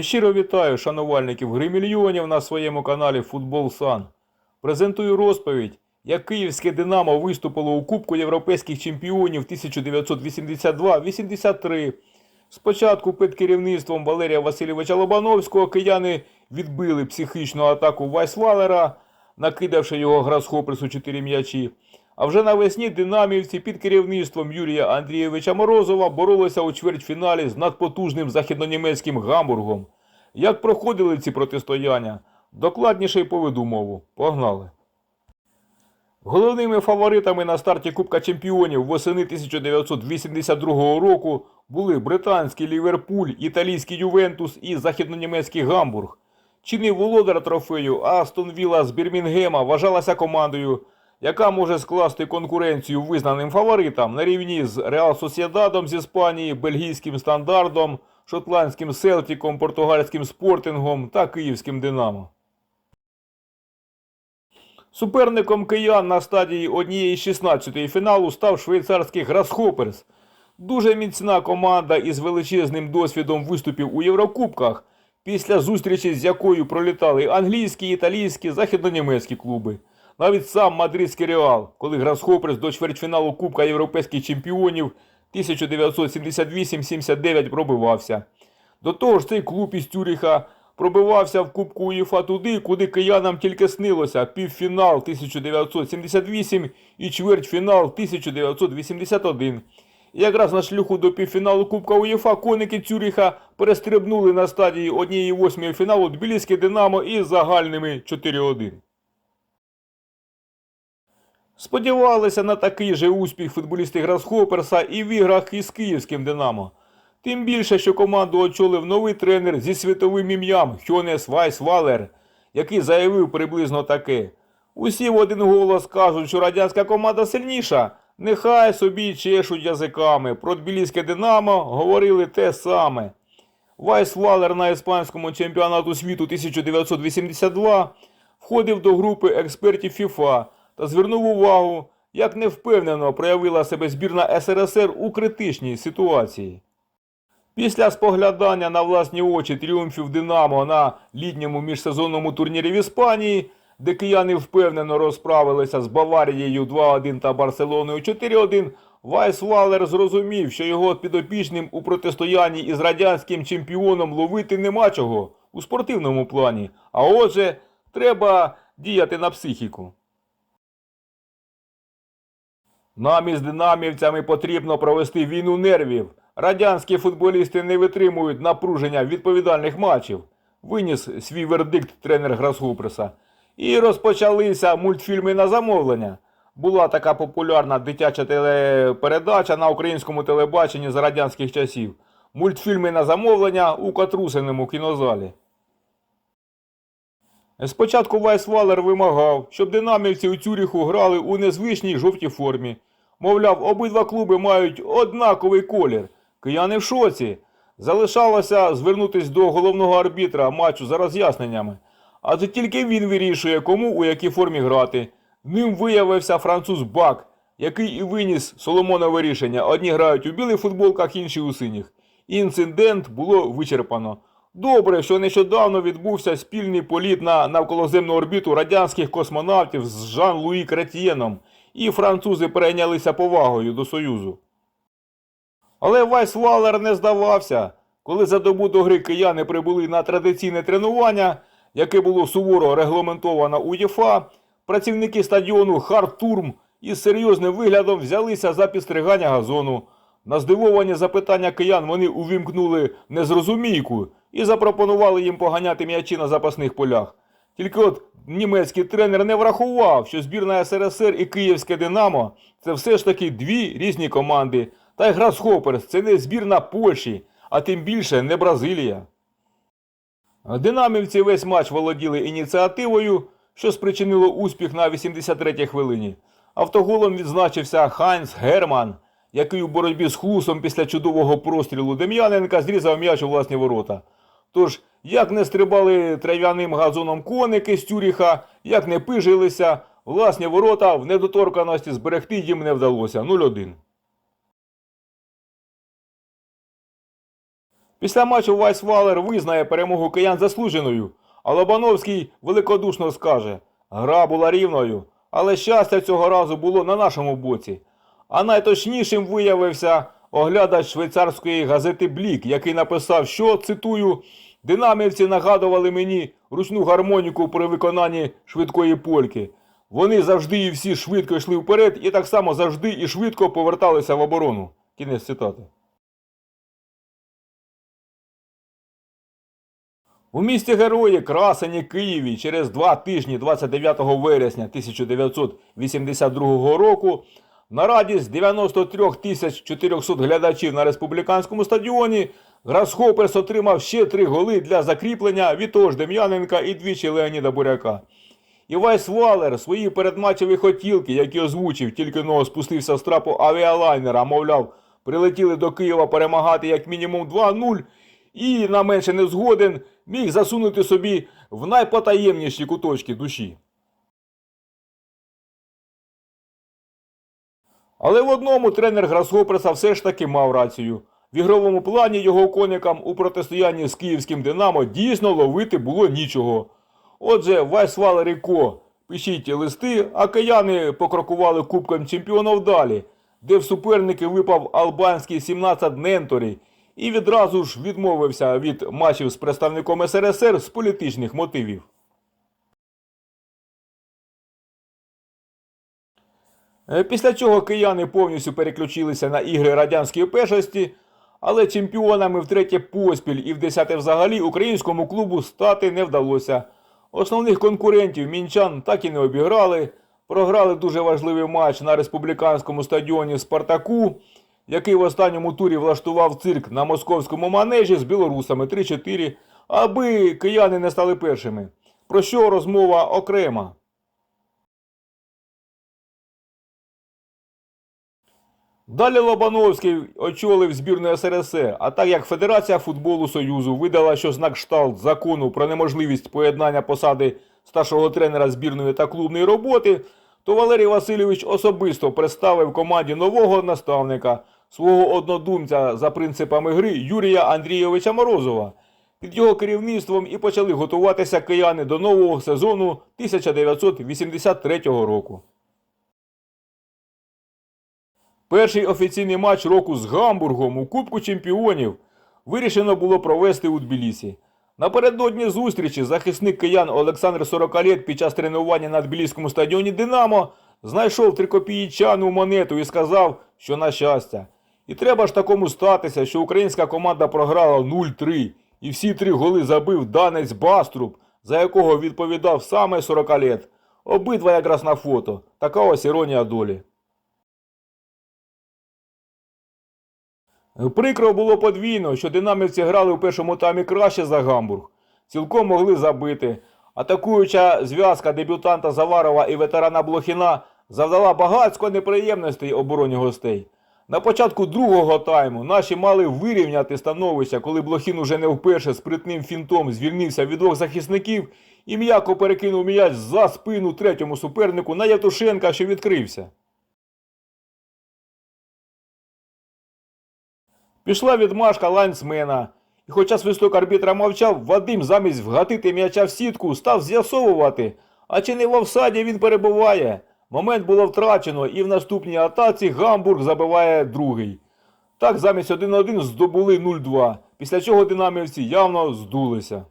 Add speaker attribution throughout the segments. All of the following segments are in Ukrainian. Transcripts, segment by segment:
Speaker 1: Щиро вітаю шанувальників гри мільйонів на своєму каналі Футбол Сан. Презентую розповідь, як київське Динамо виступило у Кубку європейських чемпіонів 1982-83. Спочатку під керівництвом Валерія Васильовича Лобановського кияни відбили психічну атаку Вайсвалера, накидавши його грасхопресу 4 м'ячі. А вже навесні динамівці під керівництвом Юрія Андрійовича Морозова боролися у чвертьфіналі з надпотужним західнонімецьким Гамбургом. Як проходили ці протистояння? Докладніше й поведу мову. Погнали. Головними фаворитами на старті Кубка Чемпіонів восени 1982 року були британський Ліверпуль, італійський Ювентус і західнонімецький Гамбург. Чинний володар трофею Астон Вілла з Бірмінгема вважалася командою, яка може скласти конкуренцію визнаним фаворитам на рівні з Реал Сосєдадом з Іспанії, бельгійським стандартом, шотландським Селтіком, португальським спортингом та київським Динамо. Суперником киян на стадії однієї 16-ї фіналу став швейцарський Грасхоперс. Дуже міцна команда із величезним досвідом виступів у Єврокубках, після зустрічі з якою пролітали англійські, італійські, західнонімецькі клуби. Навіть сам мадридський Реал, коли Грасхоперс до чвертьфіналу Кубка Європейських чемпіонів 1978-79 пробивався. До того ж, цей клуб із Тюріха пробивався в Кубку УЄФА туди, куди киянам тільки снилося півфінал 1978 і чвертьфінал 1981. І якраз на шлюху до півфіналу Кубка УЄФА коники Цюріха перестрибнули на стадії 1-8 фіналу Тбіліське Динамо із загальними 4-1. Сподівалися на такий же успіх футболісти Грасхоперса і в іграх із київським Динамо. Тим більше, що команду очолив новий тренер зі світовим ім'ям Хьонес Вайсвалер, який заявив приблизно таке. Усі в один голос кажуть, що радянська команда сильніша. Нехай собі чешуть язиками. Про Тбіліське Динамо говорили те саме. Вайсвалер на іспанському чемпіонату світу 1982 входив до групи експертів ФІФА та звернув увагу, як невпевнено проявила себе збірна СРСР у критичній ситуації. Після споглядання на власні очі тріумфів Динамо на літньому міжсезонному турнірі в Іспанії, де кияни впевнено розправилися з Баварією 2-1 та Барселоною 4-1, Вайсвалер зрозумів, що його підопічним у протистоянні із радянським чемпіоном ловити нема чого у спортивному плані, а отже, треба діяти на психіку. Нам із динамівцями потрібно провести війну нервів. Радянські футболісти не витримують напруження відповідальних матчів. Виніс свій вердикт тренер Грасхупреса. І розпочалися мультфільми на замовлення. Була така популярна дитяча телепередача на українському телебаченні з радянських часів. Мультфільми на замовлення у Катрусиному кінозалі. Спочатку Вайсвалер вимагав, щоб динамівці у Цюріху грали у незвичній жовтій формі. Мовляв, обидва клуби мають однаковий колір. Кияни в шоці. Залишалося звернутися до головного арбітра матчу за роз'ясненнями. Адже тільки він вирішує, кому у якій формі грати. Ним виявився француз Бак, який і виніс Соломонове рішення. Одні грають у білих футболках, інші у синіх. Інцидент було вичерпано. Добре, що нещодавно відбувся спільний політ на навколоземну орбіту радянських космонавтів з Жан-Луї Кретьєном, і французи перейнялися повагою до Союзу. Але Вайсвалер не здавався. Коли за добу до гри кияни прибули на традиційне тренування, яке було суворо регламентовано УЄФА, працівники стадіону Хартурм із серйозним виглядом взялися за підстригання газону. На здивовані запитання киян вони увімкнули незрозумійку і запропонували їм поганяти м'ячі на запасних полях. Тільки от німецький тренер не врахував, що збірна СРСР і Київське Динамо це все ж таки дві різні команди. Та й Грасхоперс це не збірна Польщі, а тим більше не Бразилія. Динамівці весь матч володіли ініціативою, що спричинило успіх на 83-й хвилині. Автоголом відзначився Хайнц Герман, який у боротьбі з хлусом після чудового прострілу Дем'яненка зрізав м'яч у власні ворота. Тож, як не стрибали трав'яним газоном коники з Тюріха, як не пижилися, власні ворота в недоторканості зберегти їм не вдалося 0-1. Після матчу Вайсвалер визнає перемогу киян заслуженою, а Лобановський великодушно скаже: гра була рівною, але щастя цього разу було на нашому боці. А найточнішим виявився оглядач швейцарської газети Блік, який написав, що цитую. Динамівці нагадували мені ручну гармоніку при виконанні швидкої польки. Вони завжди і всі швидко йшли вперед і так само завжди і швидко поверталися в оборону. Кінець цитати. У місті Герої Красені Києві через два тижні 29 вересня 1982 року на радість 93 тисяч 400 глядачів на республіканському стадіоні Грасхоперс отримав ще три голи для закріплення від того ж Дем'яненка і двічі Леоніда Буряка. І Вайс Валер свої передматчеві хотілки, які озвучив, тільки но спустився з трапу авіалайнера, мовляв, прилетіли до Києва перемагати як мінімум 2-0, і на менше не згоден, міг засунути собі в найпотаємніші куточки душі. Але в одному тренер Грасхоперса все ж таки мав рацію. В ігровому плані його коникам у протистоянні з київським Динамо дійсно ловити було нічого. Отже, Вайсвалер і Ко, пишіть листи, а кияни покрокували Кубком чемпіонів далі, де в суперники випав албанський 17 Ненторі і відразу ж відмовився від матчів з представником СРСР з політичних мотивів. Після чого кияни повністю переключилися на ігри радянської першості, але чемпіонами втретє поспіль і в десяте взагалі українському клубу стати не вдалося. Основних конкурентів мінчан так і не обіграли. Програли дуже важливий матч на республіканському стадіоні Спартаку, який в останньому турі влаштував цирк на московському манежі з білорусами 3-4, аби кияни не стали першими. Про що розмова окрема. Далі Лобановський очолив збірну СРСР, а так як Федерація футболу Союзу видала, що знак шталт закону про неможливість поєднання посади старшого тренера збірної та клубної роботи, то Валерій Васильович особисто представив команді нового наставника, свого однодумця за принципами гри Юрія Андрійовича Морозова. Під його керівництвом і почали готуватися кияни до нового сезону 1983 року. Перший офіційний матч року з Гамбургом у Кубку Чемпіонів вирішено було провести у Тбілісі. Напередодні зустрічі захисник киян Олександр Сорокалєт під час тренування на Тбіліському стадіоні Динамо знайшов трикопіїчану монету і сказав, що на щастя. І треба ж такому статися, що українська команда програла 0-3, і всі три голи забив данець Баструб, за якого відповідав саме Сорокалєт. Обидва якраз на фото. Така ось іронія долі. Прикро було подвійно, що динамівці грали у першому таймі краще за Гамбург. Цілком могли забити. Атакуюча зв'язка дебютанта Заварова і ветерана Блохіна завдала багатсько неприємностей обороні гостей. На початку другого тайму наші мали вирівняти становище, коли Блохін уже не вперше спритним фінтом звільнився від двох захисників і м'яко перекинув м'яч за спину третьому супернику на Ятушенка, що відкрився. Пішла відмашка лайнсмена. І хоча свисток арбітра мовчав, Вадим замість вгатити м'яча в сітку став з'ясовувати, а чи не в офсаді він перебуває. Момент було втрачено, і в наступній атаці Гамбург забиває другий. Так замість 1-1 здобули 0-2, після чого динамівці явно здулися.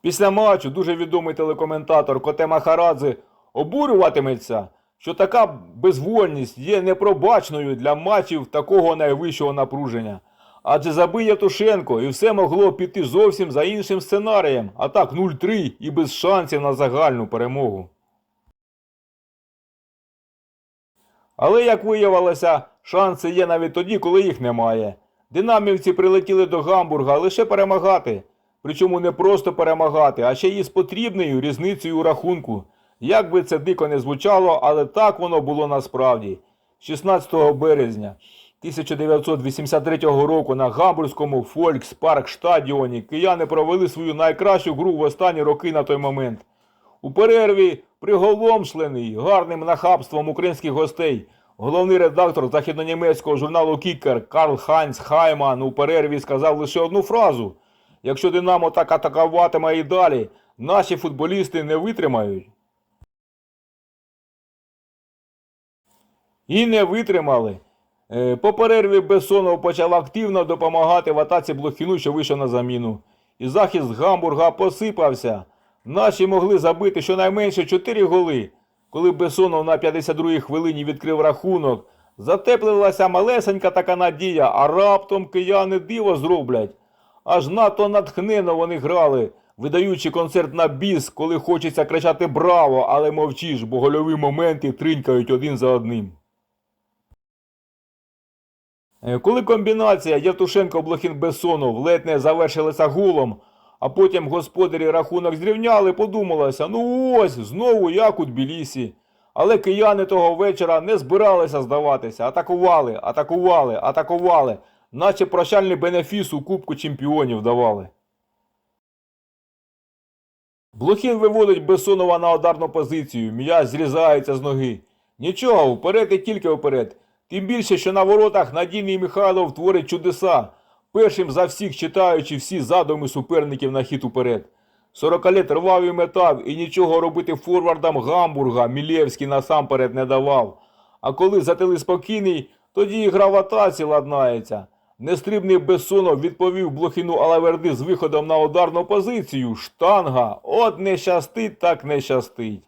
Speaker 1: Після матчу дуже відомий телекоментатор Коте Махарадзе обурюватиметься, що така безвольність є непробачною для матчів такого найвищого напруження. Адже забив Ятушенко і все могло піти зовсім за іншим сценарієм, а так 0-3 і без шансів на загальну перемогу. Але, як виявилося, шанси є навіть тоді, коли їх немає. Динамівці прилетіли до Гамбурга лише перемагати. Причому не просто перемагати, а ще й з потрібною різницею у рахунку. Як би це дико не звучало, але так воно було насправді. 16 березня 1983 року на Гамбурзькому Фолькспарк стадіоні кияни провели свою найкращу гру в останні роки на той момент. У перерві, приголомшлений гарним нахабством українських гостей, Головний редактор західнонімецького журналу Кікер Карл Хайнц Хайман у перерві сказав лише одну фразу: якщо Динамо так атакуватиме і далі, наші футболісти не витримають. І не витримали. Е, По перерві Бессонов почав активно допомагати в атаці Блохіну, що вийшов на заміну. І захист Гамбурга посипався. Наші могли забити щонайменше 4 голи. Коли Бесонов на 52-й хвилині відкрив рахунок, затеплилася малесенька така надія, а раптом кияни диво зроблять. Аж надто натхненно вони грали, видаючи концерт на біс, коли хочеться кричати браво, але мовчиш, бо гольові моменти тринькають один за одним. Е, Коли комбінація Євтушенко Блохін Бессонов ледь не завершилася гулом, а потім господарі рахунок зрівняли, подумалося, ну ось, знову як у Тбілісі. Але кияни того вечора не збиралися здаватися, атакували, атакували, атакували, наче прощальний бенефіс у Кубку чемпіонів давали. Блохін виводить Бессонова на ударну позицію, м'яч зрізається з ноги. Нічого, вперед і тільки вперед. Тим більше, що на воротах надійний Михайлов творить чудеса, першим за всіх читаючи всі задуми суперників на хід уперед. Сорокалет рвав і метав, і нічого робити форвардам Гамбурга Мілєвський насамперед не давав. А коли затили спокійний, тоді і гра в атаці ладнається. Нестрибний Бессонов відповів Блохіну Алаверди з виходом на ударну позицію. Штанга. От не щастить, так не щастить.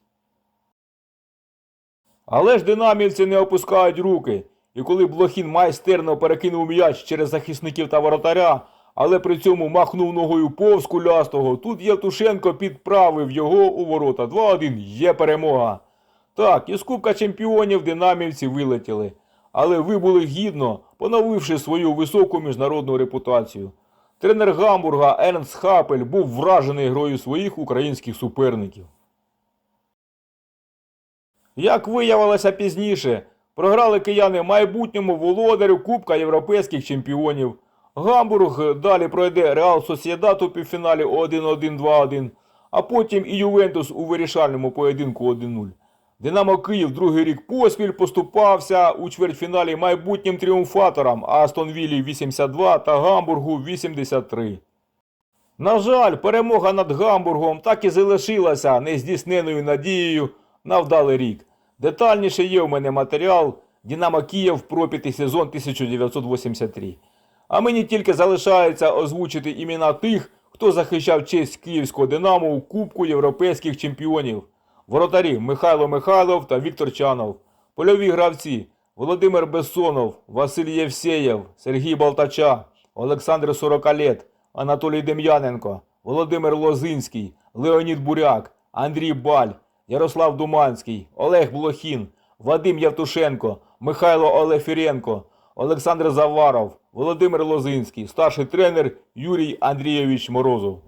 Speaker 1: Але ж динамівці не опускають руки. І коли Блохін майстерно перекинув м'яч через захисників та воротаря, але при цьому махнув ногою повз кулястого, тут Євтушенко підправив його у ворота. 2-1 є перемога. Так, із Кубка чемпіонів динамівці вилетіли. Але вибули гідно, поновивши свою високу міжнародну репутацію. Тренер Гамбурга Ернст Хапель був вражений грою своїх українських суперників. Як виявилося пізніше, програли кияни майбутньому володарю Кубка європейських чемпіонів. Гамбург далі пройде Реал Сосєдат у півфіналі 1-1-2-1, а потім і Ювентус у вирішальному поєдинку 1-0. Динамо Київ другий рік поспіль поступався у чвертьфіналі майбутнім тріумфаторам Астон Віллі 82 та Гамбургу 83. На жаль, перемога над Гамбургом так і залишилася нездійсненою надією на вдалий рік. Детальніше є у мене матеріал Динамо Київ пропітий сезон 1983. А мені тільки залишається озвучити імена тих, хто захищав честь київського Динамо у Кубку європейських чемпіонів. Воротарі Михайло Михайлов та Віктор Чанов. Польові гравці Володимир Бессонов, Василь Євсеєв, Сергій Балтача, Олександр Сорокалет, Анатолій Дем'яненко, Володимир Лозинський, Леонід Буряк, Андрій Баль, Ярослав Думанський, Олег Блохін, Вадим Явтушенко, Михайло Олефіренко, Олександр Заваров, Володимир Лозинський, старший тренер Юрій Андрійович Морозов.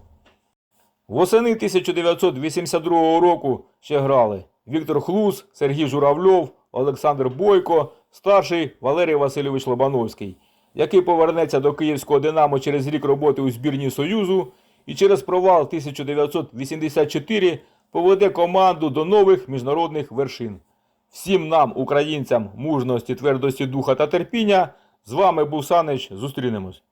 Speaker 1: Восени 1982 року ще грали Віктор Хлус, Сергій Журавльов, Олександр Бойко, старший Валерій Васильович Лобановський, який повернеться до київського Динамо через рік роботи у збірні Союзу і через провал 1984 поведе команду до нових міжнародних вершин. Всім нам, українцям, мужності, твердості духа та терпіння. З вами був Санич. Зустрінемось.